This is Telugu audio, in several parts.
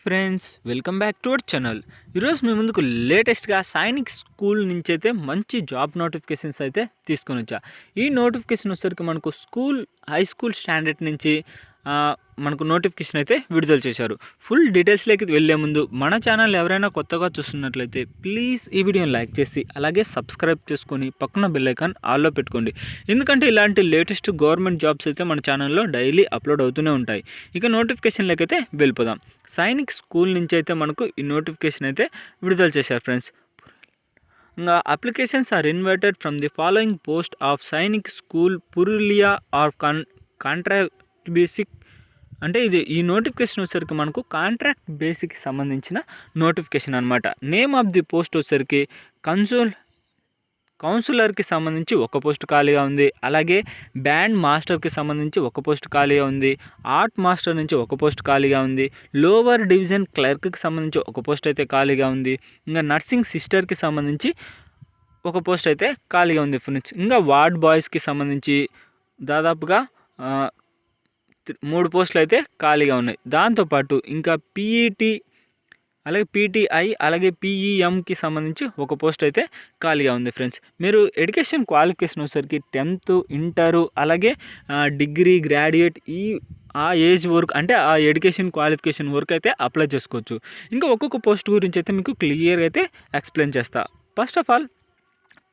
Friends welcome back to our channel. ఈరోజు మీ ముందుకు లేటెస్ట్గా సైనిక్ స్కూల్ నుంచి అయితే మంచి జాబ్ నోటిఫికేషన్స్ అయితే తీసుకొని వచ్చా. ఈ నోటిఫికేషన్ వచ్చేసరికి మనకు స్కూల్ హై స్కూల్ స్టాండర్డ్ నుంచి మనకు నోటిఫికేషన్ అయితే విడుదల చేశారు. ఫుల్ డీటెయిల్స్లోకి వెళ్ళే ముందు మన ఛానల్ ఎవరైనా కొత్తగా చూస్తున్నట్లయితే ప్లీజ్ ఈ వీడియోని లైక్ చేసి అలాగే సబ్స్క్రైబ్ చేసుకొని పక్కన బెల్లైకాన్ ఆల్లో పెట్టుకోండి. ఎందుకంటే ఇలాంటి లేటెస్ట్ గవర్నమెంట్ జాబ్స్ అయితే మన ఛానల్లో డైలీ అప్లోడ్ అవుతూనే ఉంటాయి. ఇక నోటిఫికేషన్లోకి అయితే వెళ్ళిపోదాం. సైనిక్ స్కూల్ నుంచి అయితే మనకు ఈ నోటిఫికేషన్ అయితే విడుదల చేశారు ఫ్రెండ్స్. ఇంకా applications are invited from the following post of Sainik School Purulia or con contract basic అంటే ఇది ఈ నోటిఫికేషన్ వచ్చేసరికి మనకు కాంట్రాక్ట్ బేసిక్కి సంబంధించిన నోటిఫికేషన్ అనమాట నేమ్ ఆఫ్ ది పోస్ట్ వచ్చేసరికి కన్సోల్ కౌన్సిలర్కి సంబంధించి ఒక పోస్ట్ ఖాళీగా ఉంది. అలాగే బ్యాండ్ మాస్టర్కి సంబంధించి ఒక పోస్ట్ ఖాళీగా ఉంది. ఆర్ట్ మాస్టర్ నుంచి ఒక పోస్ట్ ఖాళీగా ఉంది. లోవర్ డివిజన్ క్లర్క్కి సంబంధించి ఒక పోస్ట్ అయితే ఖాళీగా ఉంది. ఇంకా నర్సింగ్ సిస్టర్కి సంబంధించి ఒక పోస్ట్ అయితే ఖాళీగా ఉంది. ఫ్రెండ్స్ ఇంకా వార్డ్ బాయ్స్కి సంబంధించి దాదాపుగా మూడు పోస్టులు అయితే ఖాళీగా ఉన్నాయి. దాంతోపాటు ఇంకా పీఈటీ అలాగే పీటీఐ అలాగే పీఈఎంకి సంబంధించి ఒక పోస్ట్ అయితే ఖాళీగా ఉంది ఫ్రెండ్స్. మీరు ఎడ్యుకేషన్ క్వాలిఫికేషన్ వచ్చేసరికి టెన్త్ ఇంటరు అలాగే డిగ్రీ గ్రాడ్యుయేట్ ఈ ఆ ఏజ్ వరకు అంటే ఆ ఎడ్యుకేషన్ క్వాలిఫికేషన్ వరకు అయితే అప్లై చేసుకోవచ్చు. ఇంకా ఒక్కొక్క పోస్ట్ గురించి అయితే మీకు క్లియర్గా అయితే ఎక్స్ప్లెయిన్ చేస్తా. ఫస్ట్ ఆఫ్ ఆల్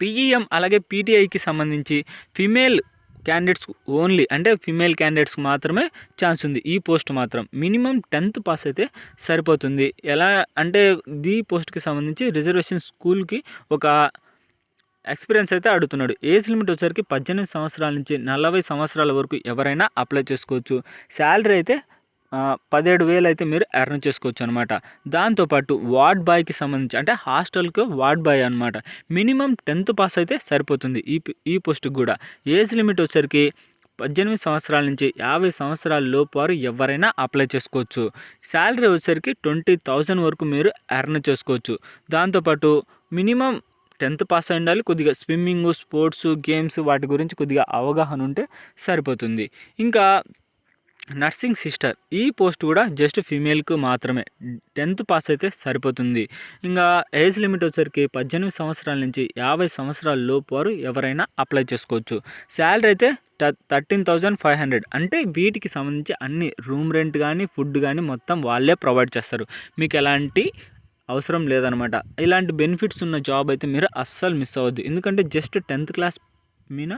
పీఈఎం అలాగే పీటీఐకి సంబంధించి ఫిమేల్ క్యాండిడేట్స్ ఓన్లీ అంటే ఫిమేల్ క్యాండిడేట్స్ మాత్రమే ఛాన్స్ ఉంది. ఈ పోస్ట్ మాత్రం మినిమం టెన్త్ పాస్ అయితే సరిపోతుంది. ఎలా అంటే ఈ పోస్ట్కి సంబంధించి రిజర్వేషన్ స్కూల్కి ఒక ఎక్స్పీరియన్స్ అయితే అడుగుతున్నాడు. ఏజ్ లిమిట్ వచ్చేసరికి పద్దెనిమిది సంవత్సరాల నుంచి నలభై సంవత్సరాల వరకు ఎవరైనా అప్లై చేసుకోవచ్చు. శాలరీ అయితే పదిహేడు వేలు అయితే మీరు ఎర్న్ చేసుకోవచ్చు అనమాట దాంతోపాటు వార్డ్ బాయ్కి సంబంధించి అంటే హాస్టల్కి వార్డ్ బాయ్ అనమాట మినిమం టెన్త్ పాస్ అయితే సరిపోతుంది ఈ ఈ పోస్ట్కి కూడా. ఏజ్ లిమిట్ వచ్చరికి పద్దెనిమిది సంవత్సరాల నుంచి యాభై సంవత్సరాల లోపు వారు ఎవరైనా అప్లై చేసుకోవచ్చు. శాలరీ వచ్చేసరికి ట్వంటీ థౌజండ్ వరకు మీరు ఎర్న్ చేసుకోవచ్చు. దాంతోపాటు మినిమం టెన్త్ పాస్ అయి ఉండాలి కొద్దిగా స్విమ్మింగ్ స్పోర్ట్స్ గేమ్స్ వాటి గురించి కొద్దిగా అవగాహన ఉంటే సరిపోతుంది. ఇంకా నర్సింగ్ సిస్టర్ ఈ పోస్ట్ కూడా జస్ట్ ఫీమేల్కు మాత్రమే. టెన్త్ పాస్ అయితే సరిపోతుంది. ఇంకా ఏజ్ లిమిట్ వచ్చేసరికి పద్దెనిమిది సంవత్సరాల నుంచి యాభై సంవత్సరాల లోపు వారు ఎవరైనా అప్లై చేసుకోవచ్చు. శాలరీ అయితే థర్టీన్ థౌజండ్ ఫైవ్ హండ్రెడ్. అంటే వీటికి సంబంధించి అన్ని రూమ్ రెంట్ కానీ ఫుడ్ కానీ మొత్తం వాళ్ళే ప్రొవైడ్ చేస్తారు. మీకు ఎలాంటి అవసరం లేదనమాట. ఇలాంటి బెనిఫిట్స్ ఉన్న జాబ్ అయితే మీరు అస్సలు మిస్ అవ్వద్దు. ఎందుకంటే జస్ట్ టెన్త్ క్లాస్ మీద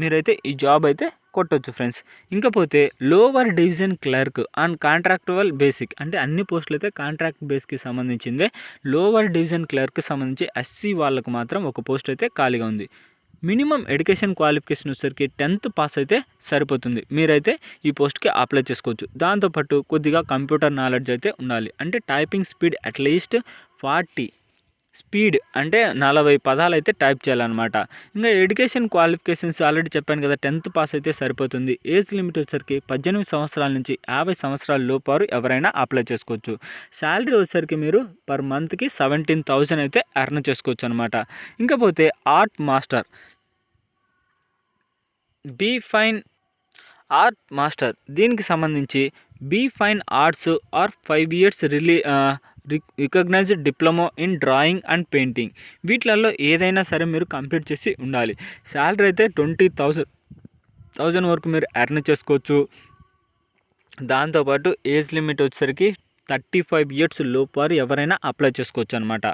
మీరైతే ఈ జాబ్ అయితే కొట్టొచ్చు ఫ్రెండ్స్ ఇంకపోతే lower division clerk and contractual basic అంటే అన్ని పోస్టులు అయితే కాంట్రాక్ట్ బేస్కి సంబంధించిందే. లోవర్ డివిజన్ క్లర్క్ సంబంధించి ఎస్సీ వాళ్ళకు మాత్రం ఒక పోస్ట్ అయితే ఖాళీగా ఉంది. మినిమం ఎడ్యుకేషన్ క్వాలిఫికేషన్ వచ్చేసరికి టెన్త్ పాస్ అయితే సరిపోతుంది. మీరైతే ఈ పోస్ట్కి అప్లై చేసుకోవచ్చు. దాంతోపాటు కొద్దిగా కంప్యూటర్ నాలెడ్జ్ అయితే ఉండాలి. అంటే typing speed at least forty speed అంటే నలభై పదాలు అయితే టైప్ చేయాలన్నమాట. ఇంకా ఎడ్యుకేషన్ క్వాలిఫికేషన్స్ ఆల్రెడీ చెప్పాను కదా టెన్త్ పాస్ అయితే సరిపోతుంది. ఏజ్ లిమిట్ వచ్చేసరికి పద్దెనిమిది సంవత్సరాల నుంచి యాభై సంవత్సరాల లోపారు ఎవరైనా అప్లై చేసుకోవచ్చు. శాలరీ వచ్చేసరికి మీరు పర్ మంత్కి సెవెంటీన్ థౌజండ్ అయితే ఎర్న్ చేసుకోవచ్చు అనమాట ఇంకపోతే art master. B fine art master. దీనికి సంబంధించి B fine arts or five years really recognised diploma in drawing and painting. వీటిలలో ఏదైనా సరే మీరు కంప్లీట్ చేసి ఉండాలి. శాలరీ అయితే ట్వంటీ థౌజండ్ థౌజండ్ వరకు మీరు ఎర్న్ చేసుకోవచ్చు. దాంతోపాటు ఏజ్ లిమిట్ వచ్చేసరికి థర్టీ ఫైవ్ ఇయర్స్ లోపారు ఎవరైనా అప్లై చేసుకోవచ్చు అనమాట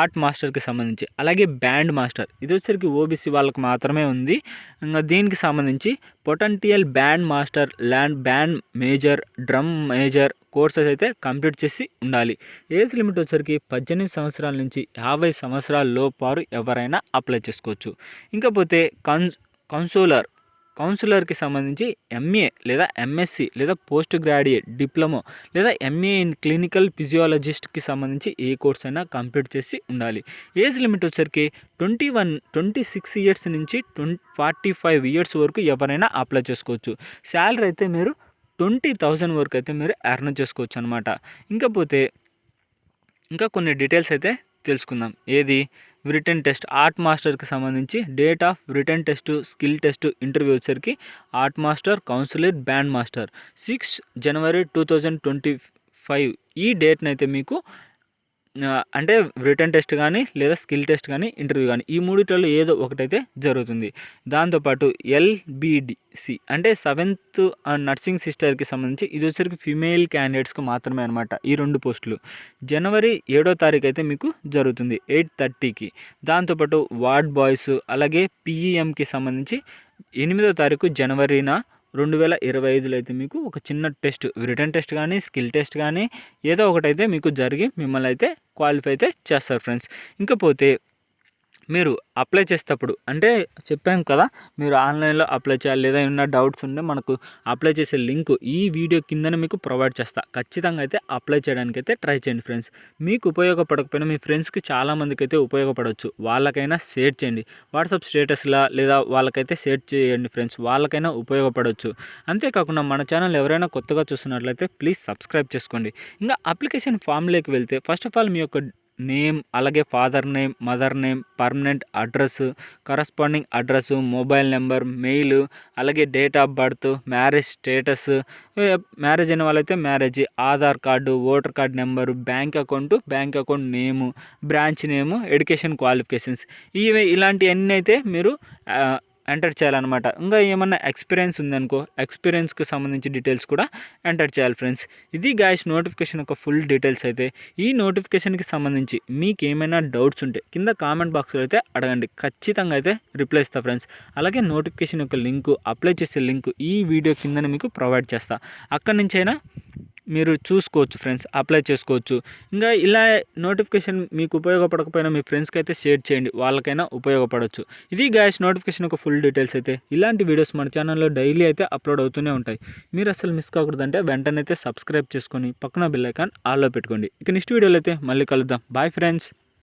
ఆర్ట్ మాస్టర్కి సంబంధించి. అలాగే బ్యాండ్ మాస్టర్. ఇది వచ్చరికి ఓబీసీ వాళ్ళకి మాత్రమే ఉంది. ఇంకా దీనికి సంబంధించి potential band master land band major drum major courses అయితే కంప్లీట్ చేసి ఉండాలి. ఏజ్ లిమిట్ వచ్చేసరికి పద్దెనిమిది సంవత్సరాల నుంచి యాభై సంవత్సరాల లోపారు ఎవరైనా అప్లై చేసుకోవచ్చు. ఇంకపోతే కన్ కన్సోలర్. కౌన్సిలర్కి సంబంధించి ఎంఏ లేదా ఎంఎస్సి లేదా పోస్ట్ గ్రాడ్యుయేట్ డిప్లొమా లేదా ఎంఏ ఇన్ క్లినికల్ ఫిజియాలజిస్ట్కి సంబంధించి ఏ కోర్స్ అయినా కంప్లీట్ చేసి ఉండాలి. ఏజ్ లిమిట్ వచ్చరికి twenty one twenty six years నుంచి ట్వంటీ ఫార్టీ ఫైవ్ ఇయర్స్ వరకు ఎవరైనా అప్లై చేసుకోవచ్చు. శాలరీ అయితే మీరు ట్వంటీ థౌజండ్ వరకు అయితే మీరు ఎర్న్ చేసుకోవచ్చు అనమాట ఇంకపోతే ఇంకా కొన్ని డీటెయిల్స్ అయితే తెలుసుకుందాం. ఏది? రిటర్న్ టెస్ట్ ఆర్ట్ మాస్టర్కి సంబంధించి date of written test skill test interview వచ్చరికి art master counsellor band master six January two thousand twenty five ఈ డేట్నైతే మీకు అంటే రిటర్న్ టెస్ట్ కానీ లేదా స్కిల్ టెస్ట్ కానీ ఇంటర్వ్యూ కానీ ఈ మూడిట్లో ఏదో ఒకటైతే జరుగుతుంది. దాంతోపాటు ఎల్బిడిసి అంటే సెవెంత్ నర్సింగ్ సిస్టర్కి సంబంధించి ఇది వచ్చరికి ఫిమేల్ క్యాండిడేట్స్కి మాత్రమే అనమాట ఈ రెండు పోస్టులు. జనవరి ఏడో తారీఖు అయితే మీకు జరుగుతుంది ఎయిట్ థర్టీకి దాంతోపాటు వార్డ్ బాయ్స్ అలాగే పిఈఎంకి సంబంధించి ఎనిమిదో తారీఖు జనవరిన రెండు వేల ఇరవై ఐదులో అయితే మీకు ఒక చిన్న టెస్ట్ రిటర్న్ టెస్ట్ కానీ స్కిల్ టెస్ట్ కానీ ఏదో ఒకటైతే మీకు జరిగి మిమ్మల్ని అయితే క్వాలిఫై అయితే చేస్తారు ఫ్రెండ్స్ ఇంకపోతే మీరు అప్లై చేసేటప్పుడు అంటే చెప్పాం కదా మీరు ఆన్లైన్లో అప్లై చేయాలి లేదా ఏమైనా డౌట్స్ ఉంటే మనకు అప్లై చేసే లింక్ ఈ వీడియో కిందనే మీకు ప్రొవైడ్ చేస్తా. ఖచ్చితంగా అయితే అప్లై చేయడానికి అయితే ట్రై చేయండి ఫ్రెండ్స్ మీకు ఉపయోగపడకపోయినా మీ ఫ్రెండ్స్కి చాలామందికి అయితే ఉపయోగపడవచ్చు. వాళ్ళకైనా షేర్ చేయండి. వాట్సాప్ స్టేటస్లా లేదా వాళ్ళకైతే షేర్ చేయండి ఫ్రెండ్స్ వాళ్ళకైనా ఉపయోగపడవచ్చు. అంతేకాకుండా మన ఛానల్ ఎవరైనా కొత్తగా చూస్తున్నట్లయితే ప్లీజ్ సబ్స్క్రైబ్ చేసుకోండి. ఇంకా అప్లికేషన్ ఫామ్లోకి వెళ్తే ఫస్ట్ ఆఫ్ ఆల్ మీ యొక్క నేమ్ అలాగే father name mother name permanent address corresponding address mobile number mail అలాగే date of birth marriage status marriage అయిన వాళ్ళైతే marriage Aadhaar card voter card number bank account bank account name branch name education qualifications. ఇవి ఇలాంటివన్నీ అయితే మీరు ఎంటర్ చేయాలన్నమాట. ఇంకా ఏమన్నా ఎక్స్పీరియన్స్ ఉందనుకో ఎక్స్పీరియన్స్కి సంబంధించి డీటెయిల్స్ కూడా ఎంటర్ చేయాలి ఫ్రెండ్స్ ఇది గాయస్ నోటిఫికేషన్ యొక్క ఫుల్ డీటెయిల్స్ అయితే ఈ నోటిఫికేషన్కి సంబంధించి మీకు ఏమైనా డౌట్స్ ఉంటే కింద కామెంట్ బాక్స్లో అయితే అడగండి. ఖచ్చితంగా అయితే రిప్లై ఇస్తా ఫ్రెండ్స్ అలాగే నోటిఫికేషన్ యొక్క లింకు అప్లై చేసే లింక్ ఈ వీడియో కింద మీకు ప్రొవైడ్ చేస్తా. అక్కడి నుంచైనా మీరు చూసుకోవచ్చు ఫ్రెండ్స్ అప్లై చేసుకోవచ్చు. ఇంకా ఇలా నోటిఫికేషన్ మీకు ఉపయోగపడకపోయినా మీ ఫ్రెండ్స్కి అయితే షేర్ చేయండి వాళ్ళకైనా ఉపయోగపడవచ్చు ఇది గ్యాస్ నోటిఫికేషన్ యొక్క ఫుల్ డీటెయిల్స్ అయితే. ఇలాంటి వీడియోస్ మన ఛానల్లో డైలీ అయితే అప్లోడ్ అవుతూనే ఉంటాయి. మీరు అసలు మిస్ కాకూడదంటే వెంటనే అయితే సబ్స్క్రైబ్ చేసుకొని పక్కన బెల్ ఐకాన్ ఆల్లో పెట్టుకోండి. ఇక నెక్స్ట్ వీడియోలో అయితే మళ్ళీ కలుద్దాం. Bye friends.